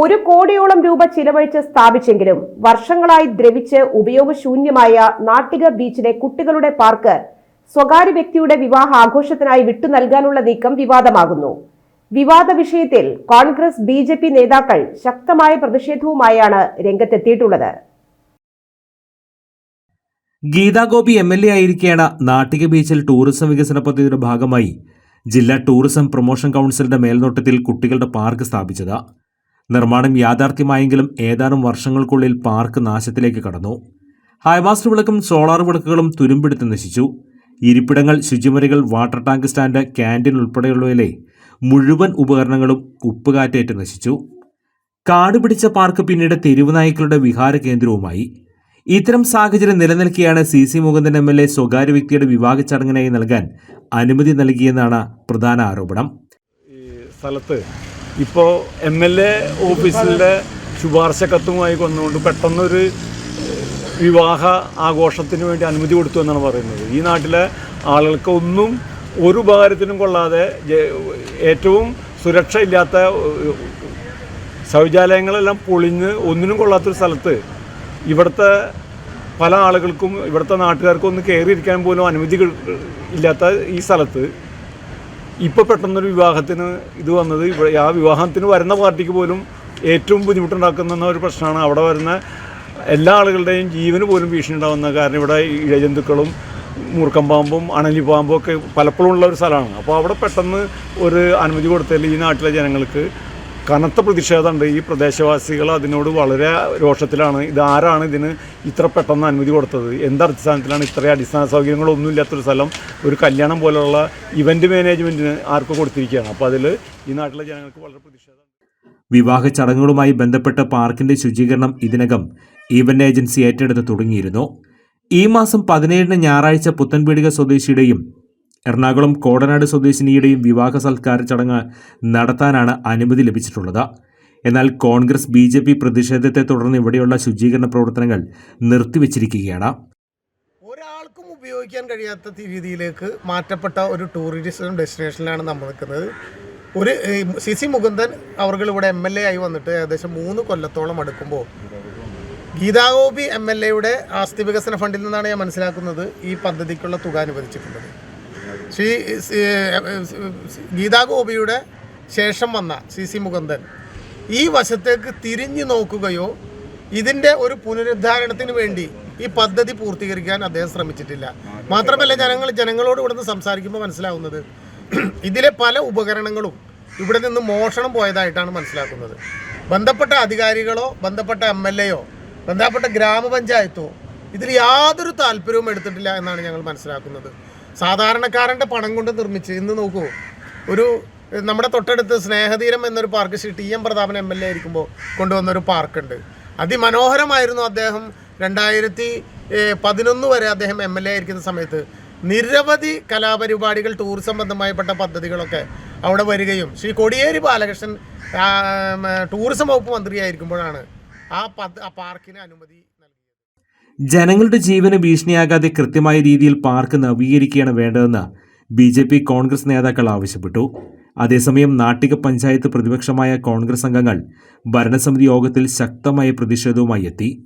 ഒരു കോടിയോളം രൂപ ചിലവഴിച്ച് സ്ഥാപിച്ചെങ്കിലും വർഷങ്ങളായി ദ്രവിച്ച് ഉപയോഗശൂന്യമായ നാട്ടിക ബീച്ചിലെ കുട്ടികളുടെ പാർക്ക് സ്വകാര്യ വ്യക്തിയുടെ വിവാഹ ആഘോഷത്തിനായി വിട്ടു നൽകാനുള്ള നീക്കം വിവാദമാകുന്നു. വിവാദ വിഷയത്തിൽ കോൺഗ്രസ് ബി ജെ പി നേതാക്കൾ ശക്തമായ പ്രതിഷേധവുമായാണ് രംഗത്തെത്തിയിട്ടുള്ളത്. ഗീതാഗോപി എം എൽ എ ആയിരിക്കെയാണ് നാട്ടിക ബീച്ചിൽ ടൂറിസം വികസന പദ്ധതിയുടെ ഭാഗമായി ജില്ലാ ടൂറിസം പ്രൊമോഷൻ കൗൺസിലിന്റെ മേൽനോട്ടത്തിൽ കുട്ടികളുടെ പാർക്ക് സ്ഥാപിച്ചത്. നിർമ്മാണം യാഥാർത്ഥ്യമായെങ്കിലും ഏതാനും വർഷങ്ങൾക്കുള്ളിൽ പാർക്ക് നാശത്തിലേക്ക് കടന്നു. ഹൈമാസ്റ്റ് വിളക്കും സോളാർ വിളക്കുകളും തുരുമ്പെടുത്ത് നശിച്ചു. ഇരിപ്പിടങ്ങൾ ശുചിമുറികൾ വാട്ടർ ടാങ്ക് സ്റ്റാൻഡ് ക്യാന്റീൻ ഉൾപ്പെടെയുള്ളവയിലെ മുഴുവൻ ഉപകരണങ്ങളും ഉപ്പുകാറ്റേറ്റ് നശിച്ചു. കാട് പിടിച്ച പാർക്ക് പിന്നീട് തെരുവുനായ്ക്കളുടെ വിഹാര കേന്ദ്രവുമായി. ഇത്തരം സാഹചര്യം നിലനിൽക്കെയാണ് C C Mukundan M L A സ്വകാര്യ വ്യക്തിയുടെ വിവാഹ ചടങ്ങിനായി നൽകാൻ അനുമതി നൽകിയെന്നാണ് പ്രധാന ആരോപണം. ഈ സ്ഥലത്ത് ഇപ്പോൾ എം എൽ എ ഓഫീസിലെ ശുപാർശ കത്തുമായി കൊന്നുകൊണ്ട് പെട്ടെന്നൊരു വിവാഹ ആഘോഷത്തിന് വേണ്ടി അനുമതി കൊടുത്തു എന്നാണ് പറയുന്നത്. ഈ നാട്ടിലെ ആളുകൾക്ക് ഒന്നും ഒരു ഉപകാരത്തിനും കൊള്ളാതെ ഏറ്റവും സുരക്ഷ ഇല്ലാത്ത ശൗചാലയങ്ങളെല്ലാം പൊളിഞ്ഞ് ഒന്നിനും കൊള്ളാത്തൊരു സ്ഥലത്ത് ഇവിടുത്തെ പല ആളുകൾക്കും ഇവിടുത്തെ നാട്ടുകാർക്കും ഒന്ന് കയറിയിരിക്കാൻ പോലും അനുമതി ഇല്ലാത്ത ഈ സ്ഥലത്ത് ഇപ്പോൾ പെട്ടെന്നൊരു വിവാഹത്തിന് ഇത് വന്നത് ഇവിടെ ആ വിവാഹത്തിന് വരുന്ന പാർട്ടിക്ക് പോലും ഏറ്റവും ബുദ്ധിമുട്ടുണ്ടാക്കുന്ന ഒരു പ്രശ്നമാണ്. അവിടെ വരുന്ന എല്ലാ ആളുകളുടെയും ജീവന് പോലും ഭീഷണി ഉണ്ടാകുന്ന കാരണം ഇവിടെ ഇഴജന്തുക്കളും മൂർക്കം പാമ്പും അണലി പാമ്പും ഒക്കെ പലപ്പോഴും ഉള്ള ഒരു സ്ഥലമാണ്. അപ്പോൾ അവിടെ പെട്ടെന്ന് ഒരു അനുമതി കൊടുത്തതിൽ ഈ നാട്ടിലെ ജനങ്ങൾക്ക് കനത്ത പ്രതിഷേധമുണ്ട്. ഈ പ്രദേശവാസികൾ അതിനോട് വളരെ രോഷത്തിലാണ്. ഇത് ആരാണ് ഇതിന് ഇത്ര പെട്ടെന്ന് അനുമതി കൊടുത്തത്? എന്തടിസ്ഥാനത്തിലാണ് ഇത്രയും അടിസ്ഥാന സൗകര്യങ്ങളൊന്നും ഇല്ലാത്തൊരു സ്ഥലം? ഒരു കല്യാണം പോലുള്ള ഇവന്റ് മാനേജ്മെന്റിന് ആർക്ക് കൊടുത്തിരിക്കുകയാണ്? അപ്പോൾ അതിൽ ഈ നാട്ടിലെ ജനങ്ങൾക്ക് വളരെ പ്രതിഷേധം. വിവാഹ ചടങ്ങുകളുമായി ബന്ധപ്പെട്ട പാർക്കിന്റെ ശുചീകരണം ഇതിനകം ഈവന്റ് ഏജൻസി ഏറ്റെടുത്ത് തുടങ്ങിയിരുന്നു. ഈ മാസം പതിനേഴിന് ഞായറാഴ്ച പുത്തൻപീടിക സ്വദേശിയുടെയും എറണാകുളം കോടനാട് സ്വദേശിനിയുടെയും വിവാഹ സൽക്കാര ചടങ്ങ് നടത്താനാണ് അനുമതി ലഭിച്ചിട്ടുള്ളത്. എന്നാൽ കോൺഗ്രസ് ബി ജെ പി പ്രതിഷേധത്തെ തുടർന്ന് ഇവിടെയുള്ള ശുചീകരണ പ്രവർത്തനങ്ങൾ നിർത്തിവച്ചിരിക്കുകയാണ്. ഒരാൾക്കും ഉപയോഗിക്കാൻ കഴിയാത്ത രീതിയിലേക്ക് മാറ്റപ്പെട്ട ഒരു ടൂറിസം ഡെസ്റ്റിനേഷനിലാണ് നമ്മൾ നിൽക്കുന്നത്. ഒരു സി സി മുകുന്ദൻ അവർ ഇവിടെ എം എൽ എ ആയി വന്നിട്ട് ഏകദേശം മൂന്ന് കൊല്ലത്തോളം അടുക്കുമ്പോൾ ഗീതാഗോപി എം എൽ എയുടെ ആസ്തി വികസന ഫണ്ടിൽ നിന്നാണ് ഞാൻ മനസ്സിലാക്കുന്നത് ഈ പദ്ധതിക്കുള്ള തുക അനുവദിച്ചിട്ടുള്ളത്. ശ്രീ ഗീതാഗോപിയുടെ ശേഷം വന്ന സി സി മുകുന്ദൻ ഈ വശത്തേക്ക് തിരിഞ്ഞു നോക്കുകയോ ഇതിന്റെ ഒരു പുനരുദ്ധാരണത്തിന് വേണ്ടി ഈ പദ്ധതി പൂർത്തീകരിക്കാൻ അദ്ദേഹം ശ്രമിച്ചിട്ടില്ല. മാത്രമല്ല ജനങ്ങൾ ജനങ്ങളോട് ഇവിടുന്ന് സംസാരിക്കുമ്പോൾ മനസ്സിലാവുന്നത് ഇതിലെ പല ഉപകരണങ്ങളും ഇവിടെ നിന്ന് മോഷണം പോയതായിട്ടാണ് മനസ്സിലാക്കുന്നത്. ബന്ധപ്പെട്ട അധികാരികളോ ബന്ധപ്പെട്ട എം എൽ എയോ ബന്ധപ്പെട്ട ഗ്രാമപഞ്ചായത്തോ ഇതിൽ യാതൊരു താല്പര്യവും എടുത്തിട്ടില്ല എന്നാണ് ഞങ്ങൾ മനസ്സിലാക്കുന്നത്. സാധാരണക്കാരന്റെ പണം കൊണ്ട് നിർമ്മിച്ച് ഇന്ന് നോക്കൂ ഒരു നമ്മുടെ തൊട്ടടുത്ത് സ്നേഹതീരം എന്നൊരു park Shri T M Prathapan M L A ആയിരിക്കുമ്പോൾ കൊണ്ടുവന്നൊരു പാർക്കുണ്ട് അതിമനോഹരമായിരുന്നു അദ്ദേഹം രണ്ടായിരത്തി പതിനൊന്ന് വരെ അദ്ദേഹം എം എൽ എ ആയിരിക്കുന്ന സമയത്ത്. നിരവധി കലാപരിപാടികൾ ടൂറിസം ബന്ധമായിപ്പെട്ട പദ്ധതികളൊക്കെ അവിടെ വരികയും ശ്രീ കൊടിയേരി ബാലകൃഷ്ണൻ ടൂറിസം വകുപ്പ് മന്ത്രിയായിരിക്കുമ്പോഴാണ് ആ പദ്ധ ആ പാർക്കിന് അനുമതി ജനങ്ങളുടെ ജീവന് ഭീഷണിയാകാതെ കൃത്യമായ രീതിയിൽ പാർക്ക് നവീകരിക്കുകയാണ് വേണ്ടതെന്ന് ബി ജെ പി കോൺഗ്രസ് നേതാക്കൾ ആവശ്യപ്പെട്ടു. അതേസമയം നാട്ടിക പഞ്ചായത്ത് പ്രതിപക്ഷമായ കോൺഗ്രസ് അംഗങ്ങൾ ഭരണസമിതി യോഗത്തിൽ ശക്തമായ പ്രതിഷേധവുമായി എത്തി.